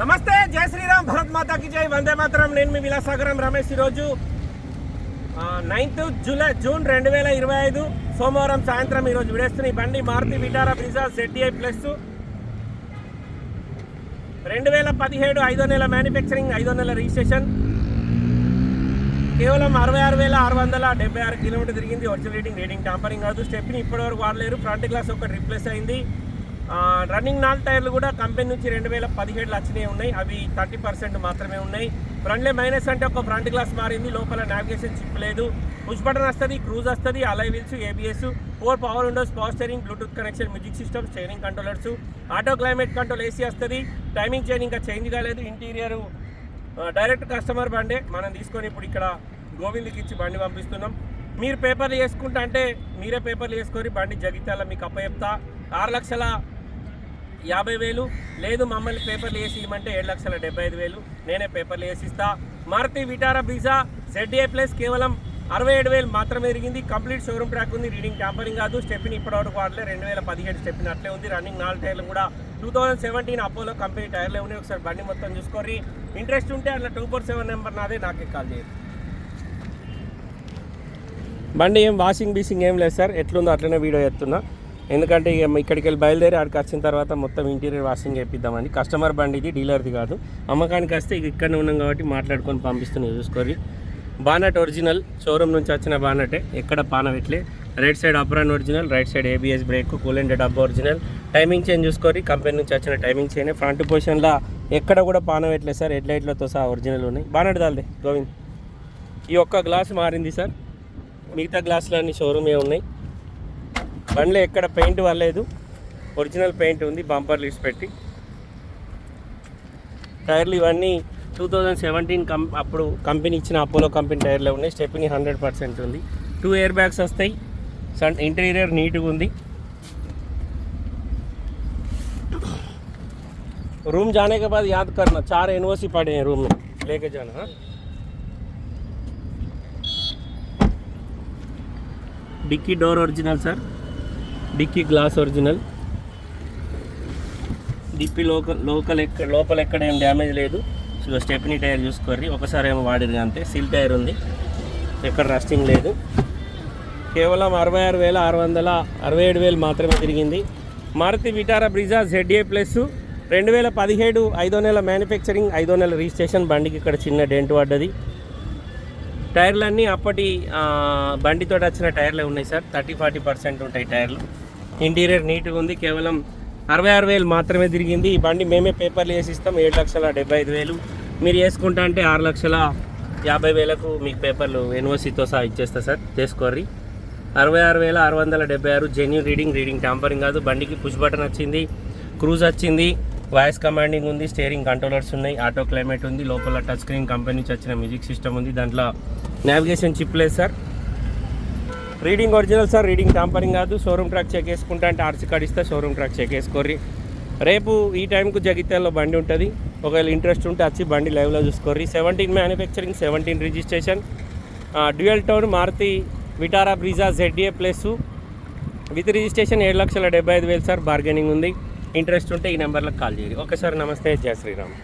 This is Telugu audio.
నమస్తే జై శ్రీరామ్ భరత్ మాతాకి జై వందే మాత్రం. నేను మీ విలాసాగరం రమేష్ ఈరోజు నైన్త్ జూలై జూన్ రెండు వేల ఇరవై ఐదు సోమవారం సాయంత్రం ఈరోజు విడేస్తున్న ఈ బండి Maruti Vitara Brezza ZDI plus. రెండు వేల పదిహేడు ఐదో నెల మ్యానుఫ్యాక్చరింగ్ ఐదో నెల రిజిస్ట్రేషన్. కేవలం అరవై ఆరు వేల ఆరు వందల డెబ్బై ఆరు కిలోమీటర్ తిరిగింది. ఒరిజినల్ రేటింగ్ రేటింగ్ టాంపరింగ్ కాదు. స్టెప్ని ఇప్పటివరకు వాడలేరు. ఫ్రంట్ గ్లాస్ ఒకటి రిప్లేస్ అయింది. రన్నింగ్ నాలుగు టైర్లు కూడా కంపెనీ నుంచి రెండు వేల పదిహేడులో వచ్చినాయి ఉన్నాయి. అవి థర్టీ పర్సెంట్ మాత్రమే ఉన్నాయి. ఫ్రంట్లే మైనస్ అంటే ఒక ఫ్రంట్ గ్లాస్ మారింది. లోపల నావిగేషన్ చిప్ లేదు. పుష్ బటన్ వస్తుంది క్రూజ్ వస్తుంది alloy wheels ABS four power windows power steering Bluetooth connection music system steering controllers auto climate control AC వస్తుంది. టైమింగ్ చైన్ ఇంకా చేంజ్ కాలేదు. ఇంటీరియర్ డైరెక్ట్ కస్టమర్ బండే. మనం తీసుకొని ఇప్పుడు ఇక్కడ గోవింద్కి ఇచ్చి బండి పంపిస్తున్నాం. మీరు పేపర్లు చేసుకుంటా అంటే మీరే పేపర్లు వేసుకొని బండి జగిత్యాల మీకు అప్ప చెప్తా ఆరు లక్షల యాభై వేలు. లేదు మమ్మల్ని పేపర్లు వేసి ఇవ్వమంటే ఏడు లక్షల డెబ్బై ఐదు వేలు. నేనే పేపర్లు వేసిస్తా Maruti Vitara Brezza? ZA plus కేవలం అరవై ఏడు వేలు మాత్రమే ఎరిగింది కంప్లీట్ షోరూమ్ ట్రాక్ ఉంది. రీడింగ్ ట్యాంపరింగ్ కాదు. స్టెప్ని ఇప్పటివరకు వాడలే. రెండు వేల పదిహేడు స్టెప్ని అట్లే ఉంది. రన్నింగ్ నాలుగు టైర్లు కూడా. Two thousand seventeen Apollo company టైర్లే ఉన్నాయి. ఒకసారి బండి మొత్తం చూసుకోరి ఇంట్రెస్ట్ ఉంటే అట్లా టూ ఫోర్ సెవెన్ నెంబర్ నాదే. నాకే కాల్ చేయండి బండి ఏం వాషింగ్ బీసింగ్ ఏం లేదు సార్. ఎట్లుందో అట్లనే వీడియో ఎత్తున్నా ఎందుకంటే ఇక ఇక్కడికి వెళ్ళి బయలుదేరి ఆడికి వచ్చిన తర్వాత మొత్తం ఇంటీరియర్ వాషింగ్ చేపిద్దామని కస్టమర్ బండి ఇది డీలర్ది కాదు. అమ్మకానికి వస్తే ఇక ఇక్కడనే ఉన్నాం కాబట్టి మాట్లాడుకొని పంపిస్తున్నాయి చూసుకోరి బానట్ ఒరిజినల్ షోరూమ్ నుంచి వచ్చిన బానటే. ఎక్కడ పానవెట్లే. Right side apron original right side ABS brake coolant డబ్బా ఒరిజినల్. టైమింగ్ చేంజ్ చూసుకోరి కంపెనీ నుంచి వచ్చిన టైమింగ్ చేంజ్. ఫ్రంట్ పొజిషన్లో ఎక్కడ కూడా పానవెట్లే సార్. హెడ్ లైట్లతో సహా ఒరిజినల్ ఉన్నాయి. బానట్ దాల్దే గోవింద్. ఈ ఒక్క గ్లాస్ మారింది సార్. మిగతా గ్లాసులన్నీ షోరూమే ఉన్నాయి. బండ్లో ఎక్కడ పెయింట్ వల్లేదు ఒరిజినల్ పెయింట్ ఉంది బంపర్ లిస్ట్ పెట్టి టైర్లు ఇవన్నీ టూ థౌజండ్ సెవెంటీన్ కం అప్పుడు కంపెనీ ఇచ్చిన అపోలో కంపెనీ టైర్లు ఉన్నాయి స్టెప్ని హండ్రెడ్ పర్సెంట్ ఉంది టూ ఇయర్ బ్యాగ్స్ వస్తాయి సన్ ఇంటీరియర్ నీట్గా ఉంది रूम जाने के बाद याद करना चार एनओसी पड़े हैं रूम में लेके जाना हाँ dicky door original sir Dicky glass original. డిప్పి local local ఎక్కడ లోపల ఎక్కడ ఏం డ్యామేజ్ లేదు. సో స్టెప్నీ టైర్ చూసుకోర్రి. ఒకసారి ఏమో వాడిరు అంతే. సీల్ టైర్ ఉంది. ఎక్కడ రస్టింగ్ లేదు. కేవలం అరవై ఆరు వేల ఆరు వందల అరవై ఏడు వేలు మాత్రమే తిరిగింది. Maruti Vitara Brezza ZA plus. రెండు వేల పదిహేడు ఐదో నెల మ్యానుఫ్యాక్చరింగ్ ఐదో నెల రిజిస్ట్రేషన్ బండికి ఇక్కడ చిన్న డెంట్ పడ్డది. టైర్లన్నీ అప్పటి బండితో వచ్చిన టైర్లే ఉన్నాయి సార్. థర్టీ ఫార్టీ పర్సెంట్ ఉంటాయి టైర్లు. ఇంటీరియర్ నీట్గా ఉంది. కేవలం అరవై ఆరు వేలు మాత్రమే తిరిగింది. ఈ బండి మేమే పేపర్లు వేసి ఇస్తాం. ఏడు లక్షల డెబ్బై ఐదు వేలు. మీరు వేసుకుంటా అంటే ఆరు లక్షల యాభై వేలకు మీకు పేపర్లు ఎన్ఓసితో సహా ఇచ్చేస్తా సార్. చేసుకోర్రి. అరవై ఆరు వేల ఆరు వందల డెబ్బై ఆరు. జెన్యున్ రీడింగ్ రీడింగ్ ట్యాంపరింగ్ కాదు. బండికి పుష్ బటన్ వచ్చింది క్రూజ్ వచ్చింది. వాయిస్ కమాండింగ్ ఉంది స్టీరింగ్ కంట్రోలర్స్ ఉన్నాయి ఆటో క్లైమేట్ ఉంది లోపల టచ్ స్క్రీన్ కంపెనీ నుంచి వచ్చిన మ్యూజిక్ సిస్టమ్ ఉంది దాంట్లో నావిగేషన్ చిప్ లేదు sir. Reading original sir reading tampering కాదు షోరూమ్ ట్రాక్ చెక్ వేసుకుంటా అంటే ఆర్సీ కార్డ్ ఇస్తే షోరూమ్ ట్రాక్ చెక్ వేసుకోర్రి రేపు ఈ టైంకు జగిత్యాలలో బండి ఉంటుంది ఒకవేళ ఇంట్రెస్ట్ ఉంటే వచ్చి బండి లైవ్లో చూసుకోర్రి. Seventeen manufacturing seventeen registration. Dual tone Maruti Vitara Brezza ZA plus. With registration ఏడు లక్షల డెబ్బై ఐదు వేలు సార్ బార్గెనింగ్ ఉంది. ఇంట్రెస్ట్ ఉంటే ఈ నెంబర్లకు కాల్ చేయండి. ఒకసారి నమస్తే జయ శ్రీరామ్.